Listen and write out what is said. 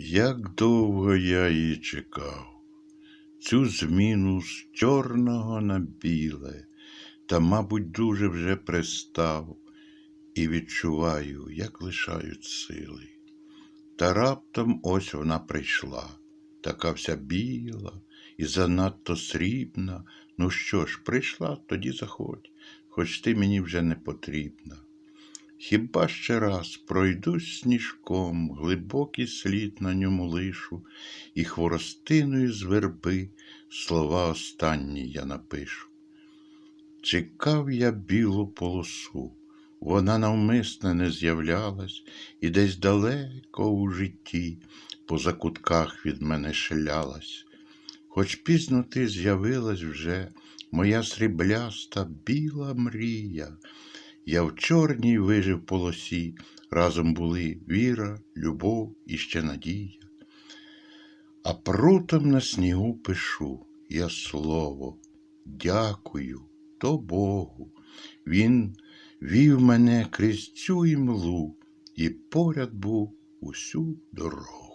Як довго я її чекав, цю зміну з чорного на біле, та, мабуть, дуже вже пристав, і відчуваю, як лишають сили. Та раптом ось вона прийшла, така вся біла і занадто срібна. Ну що ж, прийшла, тоді заходь, хоч ти мені вже не потрібна. Хіба ще раз пройдусь сніжком, глибокий слід на ньому лишу, і хворостиною з верби слова останні я напишу. Чекав я білу полосу, вона навмисне не з'являлась, і десь далеко у житті по закутках від мене шелялась. Хоч пізно ти з'явилась вже, моя срібляста біла мрія. Я в чорній вижив полосі, разом були віра, любов і ще надія. А прутом на снігу пишу я слово, дякую то Богу. Він вів мене крізь цю імлу і поряд був усю дорогу.